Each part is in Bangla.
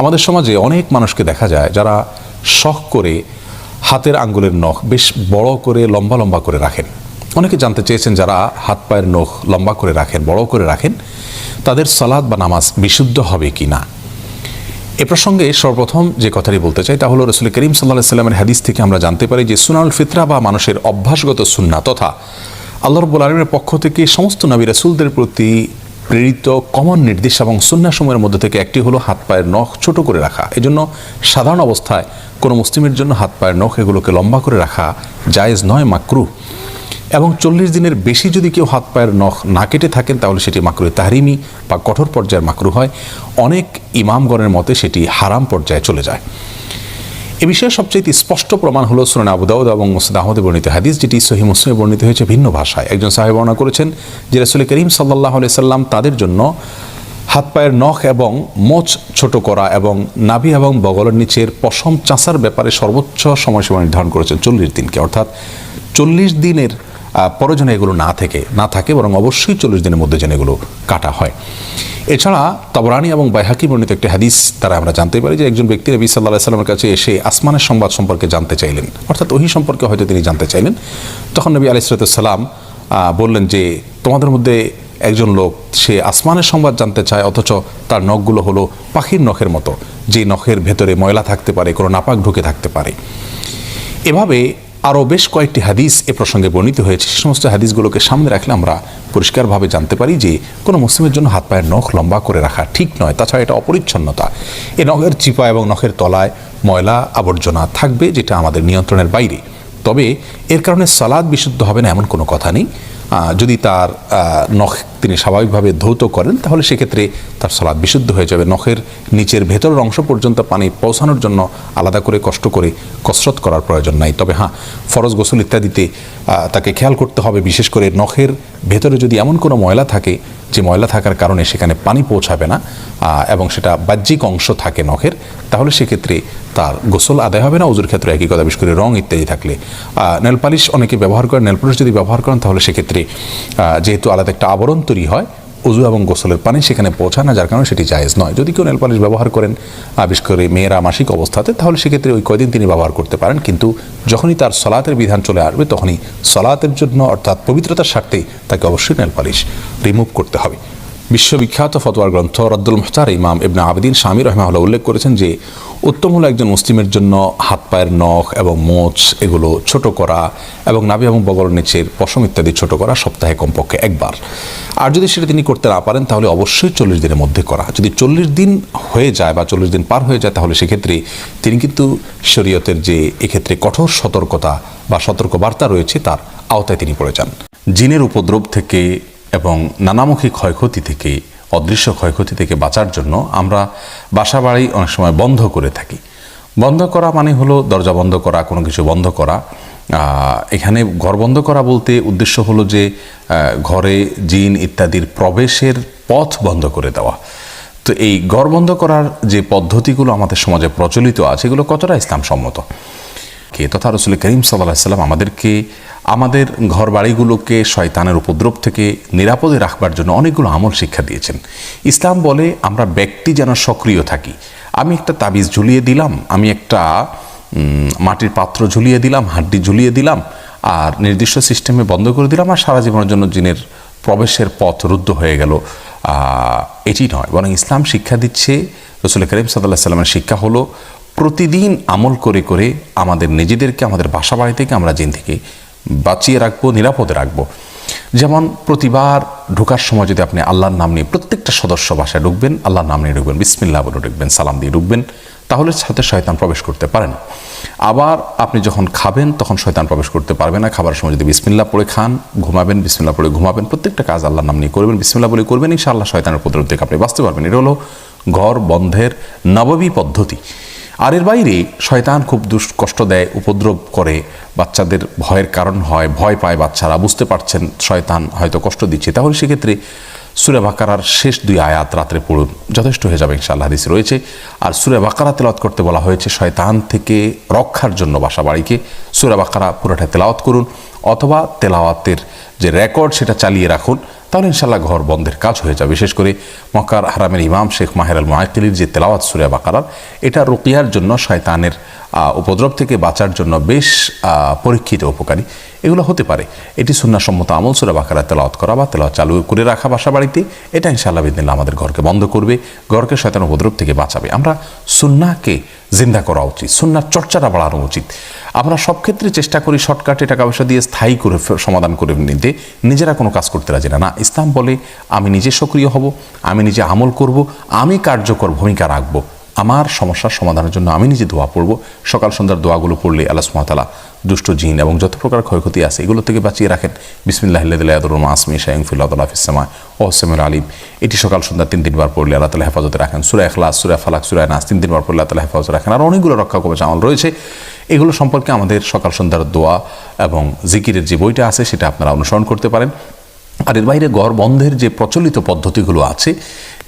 আমাদের সমাজে অনেক মানুষকে দেখা যায় যারা শখ করে হাতের আঙ্গুলের নখ বেশ বড় করে, লম্বা লম্বা করে রাখেন। অনেকে জানতে চেয়েছেন যারা হাত পায়ের নখ লম্বা করে রাখেন, বড় করে রাখেন, তাদের সালাদ বা নামাজ বিশুদ্ধ হবে কি না? এ প্রসঙ্গে সর্বপ্রথম যে কথাটি বলতে চাই তা হলো রসুল করিম সাল্লাহ সাল্লামের হাদিস থেকে আমরা জানতে পারি যে সুনাউল ফিতরা বা মানুষের অভ্যাসগত সুন্না তথা আল্লাহ রব্বুল আলমের পক্ষ থেকে সমস্ত নবী রাসুলদের প্রতি প্রেরিত কমন নির্দেশ এবং সুন্না সময়ের মধ্যে থেকে একটি হলো হাত পায়ের নখ ছোট করে রাখা। এজন্য সাধারণ অবস্থায় কোনো মুসলিমের জন্য হাত পায়ের নখ এগুলোকে লম্বা করে রাখা জায়েজ নয় মাকরু এবং চল্লিশ দিনের বেশি যদি কেউ হাত পায়ের নখ না কেটে থাকেন, তাহলে সেটি মাকরু তাহরিমি বা কঠোর পর্যায়ের মাকরু হয়। অনেক ইমামগণের মতে সেটি হারাম পর্যায়ে চলে যায়। এ বিষয়ে সবচেয়ে স্পষ্ট প্রমাণ হলো সুরেন আবু দাউদ এবং মুসদ আহমদে বর্ণিত হাদিস, যেটি সহি মুসলিমে বর্ণিত হয়েছে ভিন্ন ভাষায়। একজন সাহেব বর্ণনা করেছেন যে রাসুল করিম সাল্লাহ সাল্লাম তাদের জন্য হাত পায়ের নখ এবং মোচ ছোট করা এবং নাভি এবং বগলের নিচের পশম চাঁচার ব্যাপারে সর্বোচ্চ সময়সীমা নির্ধারণ করেছেন চল্লিশ দিনকে। অর্থাৎ চল্লিশ দিনের আহ, পরে যেন এগুলো না থেকে না থাকে বরং অবশ্যই চল্লিশ দিনের মধ্যে যেন এগুলো কাটা হয়। এছাড়া তবরানি এবং বাইহাকি বর্ণিত একটি হাদিস দ্বারা আমরা জানতে পারি যে একজন ব্যক্তি নবী সাল্লাহ সাল্লামের কাছে এসে আসমানের সংবাদ সম্পর্কে জানতে চাইলেন। অর্থাৎ ওহি সম্পর্কে হয়তো তিনি জানতে চাইলেন। তখন নবী আলিসালাম বললেন যে তোমাদের মধ্যে একজন লোক সে আসমানের সংবাদ জানতে চায় অথচ তার নখগুলো হলো পাখির নখের মতো। যে নখের ভেতরে ময়লা থাকতে পারে কোনো নাপাক ঢুকে থাকতে পারে। এভাবে আরও বেশ কয়েকটি হাদিস এ প্রসঙ্গে বর্ণিত হয়েছে। সে সমস্ত হাদিসগুলোকে সামনে রাখলে আমরা পরিষ্কারভাবে জানতে পারি যে কোনো মুসলিমের জন্য হাত পায়ের নখ লম্বা করে রাখা ঠিক নয়। তাছাড়া এটা অপরিচ্ছন্নতা। এ নখের চিপা এবং নখের তলায় ময়লা আবর্জনা থাকবে যেটা আমাদের নিয়ন্ত্রণের বাইরে। তবে এর কারণে সালাদ বিশুদ্ধ হবে না এমন কোনো কথা নেই। যদি তার নখ তিনি স্বাভাবিকভাবে ধৌত করেন, তাহলে সেক্ষেত্রে তার সালাদ বিশুদ্ধ হয়ে যাবে। নখের নিচের ভেতরের অংশ পর্যন্ত পানি পৌঁছানোর জন্য আলাদা করে কষ্ট করে কসরত করার প্রয়োজন নাই। তবে হ্যাঁ ফরজ গোসল ইত্যাদিতে তাকে খেয়াল করতে হবে, বিশেষ করে নখের ভেতরে যদি এমন কোনো ময়লা থাকে, যে ময়লা থাকার কারণে সেখানে পানি পৌঁছাবে না এবং সেটা বাহ্যিক অংশ থাকে নখের, তাহলে সেক্ষেত্রে তার গোসল আদায় হবে না। উজুর ক্ষেত্রে একই কথা, বিশেষ করে রং ইত্যাদি থাকলে। নেল পালিশ অনেকে ব্যবহার করেন নেল পালিশ যদি ব্যবহার করেন, তাহলে সেক্ষেত্রে যেহেতু আলাদা একটা আবরণ তৈরি হয়, অজু এবং গোসলের পানি সেখানে পৌঁছায় না, যার কারণে সেটি জায়েজ নয়। যদি কেউ নেলপালিশ ব্যবহার করেন, আবিষ্কার করে মেয়েরা মাসিক অবস্থাতে, তাহলে সেক্ষেত্রে ওই কয়দিন তিনি ব্যবহার করতে পারেন। কিন্তু যখনই তার সলাতের বিধান চলে আসবে, তখনই সলাতের জন্য, অর্থাৎ পবিত্রতার স্বার্থেই তাকে অবশ্যই নেল পালিশ রিমুভ করতে হবে। বিশ্ববিখ্যাত ফতোয়ার গ্রন্থ রদ্দুল মুহতার ইমাম ইবনা আবেদিন স্বামী রহমাউল্লাহ উল্লেখ করেছেন যে, উত্তম হলো একজন মুসলিমের জন্য হাত পায়ের নখ এবং মোচ, এগুলো ছোট করা এবং নাভি এবং বগল নিচের পশম ইত্যাদি ছোট করা সপ্তাহে কমপক্ষে একবার। আর যদি সেটা তিনি করতে না পারেন, তাহলে অবশ্যই চল্লিশ দিনের মধ্যে করা। যদি চল্লিশ দিন হয়ে যায় বা চল্লিশ দিন পার হয়ে যায়, তাহলে সেক্ষেত্রে তিনি কিন্তু শরীয়তের যে এক্ষেত্রে কঠোর সতর্কতা বা সতর্কবার্তা রয়েছে, তার আওতায় তিনি পড়ে যান। জিনের উপদ্রব থেকে এবং নানামুখী ক্ষয়ক্ষতি থেকে, অদৃশ্য ক্ষয়ক্ষতি থেকে বাঁচার জন্য আমরা বাসা বাড়ি অনেক সময় বন্ধ করে থাকি। বন্ধ করা মানে হলো দরজা বন্ধ করা, কোনো কিছু বন্ধ করা। এখানে ঘর বন্ধ করা বলতে উদ্দেশ্য হলো যে ঘরে জিন ইত্যাদির প্রবেশের পথ বন্ধ করে দেওয়া। তো এই ঘর বন্ধ করার যে পদ্ধতিগুলো আমাদের সমাজে প্রচলিত আছে, এগুলো কতটা ইসলাম কে? তথা রসুল করিম সাল্লাহ সাল্লাম আমাদেরকে, আমাদের ঘর বাড়িগুলোকে শয়তানের উপদ্রব থেকে নিরাপদে রাখবার জন্য অনেকগুলো আমল শিক্ষা দিয়েছেন। ইসলাম বলে আমরা ব্যক্তি যেন সক্রিয় থাকি। আমি একটা তাবিজ ঝুলিয়ে দিলাম, আমি একটা মাটির পাত্র ঝুলিয়ে দিলাম, হাড্ডি ঝুলিয়ে দিলাম, আর নির্দিষ্ট সিস্টেমে বন্ধ করে দিলাম, আর সারা জীবনের জন্য জিনের প্রবেশের পথ রুদ্ধ হয়ে গেল। এটি নয়, বরং ইসলাম শিক্ষা দিচ্ছে রসুল করিম সাল্লাহ সাল্লামের শিক্ষা হলো প্রতিদিন আমল করে করে আমাদের নিজেদেরকে, আমাদের বাসা বাড়ি থেকে আমরা জিন থেকে বাঁচিয়ে রাখব, নিরাপদে রাখব। যেমন প্রতিবার ঢোকার সময় যদি আপনি আল্লাহর নাম নিয়ে প্রত্যেকটা সদস্য বাসায় ঢুকবেন, আল্লাহর নাম নিয়ে ঢুকবেন, বিসমিল্লাহ বলে ঢুকবেন, সালাম দিয়ে ঢুকবেন, তাহলে সাথে শয়তান প্রবেশ করতে পারে না। আবার আপনি যখন খাবেন, তখন শয়তান প্রবেশ করতে পারবে না। খাবার সময় যদি বিসমিল্লা পড়ে খান, ঘুমাবেন বিসমিল্লা পড়ে ঘুমাবেন, প্রত্যেকটা কাজ আল্লাহর নাম নিয়ে করবেন বিসমিল্লা বলে করবেন, ইনশাআল্লাহ শয়তানের উপদ্রব থেকে আপনি বাঁচতে পারবেন। এটা হলো ঘর বন্ধের নববী পদ্ধতি। আর এর বাইরে শয়তান খুব দুষ কষ্ট দেয়, উপদ্রব করে, বাচ্চাদের ভয়ের কারণ হয়, ভয় পায় বাচ্চারা, বুঝতে পারছেন শয়তান হয়তো কষ্ট দিচ্ছে। তাহলে সেক্ষেত্রে সুরে বাকারার শেষ দুই আয়াত রাত্রে পড়ুন, যথেষ্ট হয়ে যাবে ইনশাআল্লাহ, হাদিস রয়েছে। আর সুরে বাকারা তেলাওয়াত করতে বলা হয়েছে, শয়তান থেকে রক্ষার জন্য বাসা বাড়িকে। সুরে বাকারা পুরোটা তেলাওয়াত করুন, অথবা তেলাওয়াতের যে রেকর্ড সেটা চালিয়ে রাখুন, তাহলে ইনশাল্লাহ ঘর বন্ধের কাজ হয়ে যাবে। বিশেষ করে মক্কার হারামের ইমাম শেখ মাহের আল মায়কিলির যে তেলাওয়াত সুরিয়া বাকারার এটা রুকিয়ার জন্য শয়তানের উপদ্রব থেকে বাঁচার জন্য বেশ পরীক্ষিত, উপকারী। এগুলো হতে পারে। এটি সুন্নাসম্মত আমল সুরা বাকারা তেলাওয়াত করা বা তেলাওয়াত চালু করে রাখা বাসা বাড়িতে এটা ইনশাআল্লাহ বিদিনিল্লাহ আমাদের ঘরকে বন্ধ করবে, ঘরকে শয়তান উপদ্রব থেকে বাঁচাবে। আমরা সুন্নাকে জিন্দা করা উচিত সুন্নার চর্চাটা বাড়ানো উচিত। আমরা সব ক্ষেত্রে চেষ্টা করি শর্টকাটে টাকা পয়সা দিয়ে স্থায়ী করে সমাধান করে নিতে। নিজেরা কোনো কাজ করতে রাজি না। না, ইসলাম বলে, আমি নিজে সক্রিয় হব, আমি নিজে আমল করব, আমি কার্যকর ভূমিকা রাখব। আমার সমস্যার সমাধানের জন্য আমি নিজে দোয়া পড়ব। সকাল সন্ধ্যার দোয়াগুলো পড়লে আল্লাহ সুমাতালা দুষ্ট জিন এবং যত প্রকার ক্ষয়ক্ষতি আছে, এগুলো থেকে বাঁচিয়ে রাখেন। বিসমিল্লাহ আদরুমা আসমি শাহিফুল্লাহ ফিসামা ও সেমুল আলিম। এটি সকাল সন্ধ্যা তিন তিনবার পড়লে আল্লাহ তালা হেফাজতে রাখেন। সুরা এখলাস সুরা ফালাক, সুরা নাস, তিন তিনবার পড়লে আল্লাহ তালা হেফাজতে রাখেন। আর অনেকগুলো রক্ষা কবচ আমল রয়েছে। এগুলো সম্পর্কে আমাদের সকাল সন্ধ্যার দোয়া এবং জিকিরের যে বইটা আছে, সেটা আপনারা অনুসরণ করতে পারেন। আর এর বাইরে ঘর বন্ধের যে প্রচলিত পদ্ধতিগুলো আছে,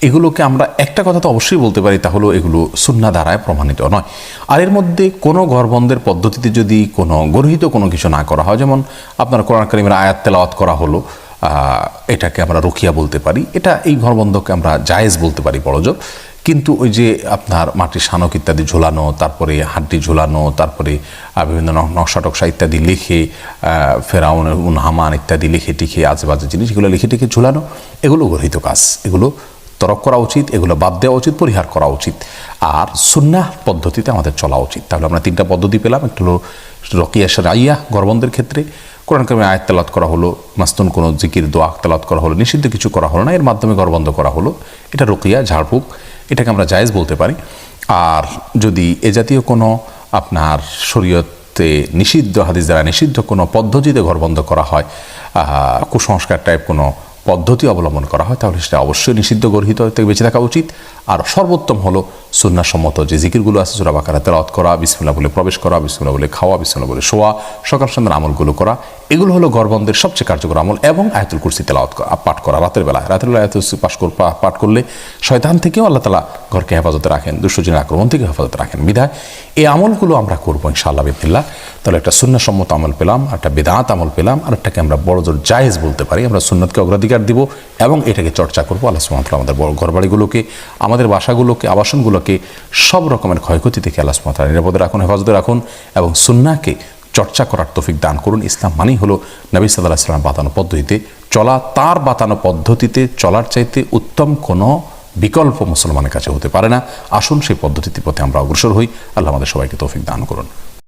এগুলোকে আমরা একটা কথা তো অবশ্যই বলতে পারি, তা হলো এগুলো সুন্না দ্বারায় প্রমাণিত নয়। আর এর মধ্যে কোনো ঘর বন্ধের পদ্ধতিতে যদি কোনো গর্হিত কোনো কিছু না করা হয়, যেমন আপনার কোরআন করিমের আয়াত তেলাওয়াত করা হলো এটাকে আমরা রুকিয়া বলতে পারি। এটা এই ঘরবন্ধকে আমরা জায়েজ বলতে পারি বড়জোর। কিন্তু ওই যে আপনার মাটির শানক ইত্যাদি ঝোলানো, তারপরে হাড্ডি ঝোলানো, তারপরে বিভিন্ন নকশা টকশা ইত্যাদি লিখে ফেরাউন, উন হামান ইত্যাদি লিখে টিখে, আজেবাজে জিনিস এগুলো লিখে টিখে ঝোলানো, এগুলো গরহিত কাজ। এগুলো তরক করা উচিত, এগুলো বাদ দেওয়া উচিত, পরিহার করা উচিত। আর সুন্নাহ পদ্ধতিতে আমাদের চলা উচিত। তাহলে আমরা তিনটা পদ্ধতি পেলাম, একটা হলো রকিয়া রাইয়া গরবন্ধের ক্ষেত্রে। কোরআন কামে আয়াত তেলাত করা হলো মাস্তুন কোনো জিকির, দোয়া তেলাত করা হলো, নিষিদ্ধ কিছু করা হলো না, এর মাধ্যমে গরবন্ধ করা হলো। এটা রকিয়া, ঝাড়ফুঁক, এটাকে আমরা জায়েজ বলতে পারি। আর যদি এ জাতীয় কোনো আপনার শরীয়তে নিষিদ্ধ, হাদিস দ্বারা নিষিদ্ধ কোনো পদ্ধতিতে ঘরবন্ধ করা হয় কুসংস্কার টাইপ কোনো পদ্ধতি অবলম্বন করা হয়, তাহলে সেটা অবশ্যই নিষিদ্ধ গর্হিত থেকে বেঁচে থাকা উচিত। আর সর্বোত্তম হলো সুন্নাসম্মত যে জিকিরগুলো আছে, সুরা বাকারা তেলাওয়াত করা বিসমিল্লা বলে প্রবেশ করা বিসমিল্লা বলে খাওয়া বিসমিল্লা বলে শোয়া, সকাল সন্ধ্যার আমলগুলো করা, এগুলো হলো গরবন্ধের সবচেয়ে কার্যকর আমল এবং আয়াতুল কুরসি করা পাঠ করা রাতের বেলা রাতের বেলা আয়াতুল কুরসি পাঠ করলে শয়তান থেকেও আল্লাহ তালা ঘরকে হেফাজতে রাখেন, দুষ্টজনের আক্রমণ থেকে হেফাজতে রাখেন। বিধায় এই আমলগুলো আমরা করব ইনশাআল্লাহ বিদিল্লা তাহলে একটা সুন্নাসম্মত আমল পেলাম একটা বেদাঁত আমল পেলাম, আর একটাকে আমরা বড় জোর জায়েজ বলতে পারি। আমরা সুন্নতকে অগ্রাধিকার দিব এবং এটাকে চর্চা করব। আল্লাহ সুমাতলা আমাদের বড় ঘরবাড়িগুলোকে, আমাদের বাসাগুলোকে, আবাসনগুলোকে সব রকমের ক্ষয়ক্ষতি থেকে আল্লাহ সুমাতলা নিরাপদে রাখুন, হেফাজতে রাখুন এবং সুন্নাকে চর্চা করার তফিক দান করুন। ইসলাম মানেই হলো নবী সাল্লাহ সাল্লাম বাতানো পদ্ধতিতে চলা, তার বাতানো পদ্ধতিতে চলার চাইতে উত্তম কোনো বিকল্প মুসলমানের কাছে হতে পারে না। আসুন সেই পদ্ধতির পথে আমরা অগ্রসর হই। আল্লাহ আমাদের সবাইকে তৌফিক দান করুন।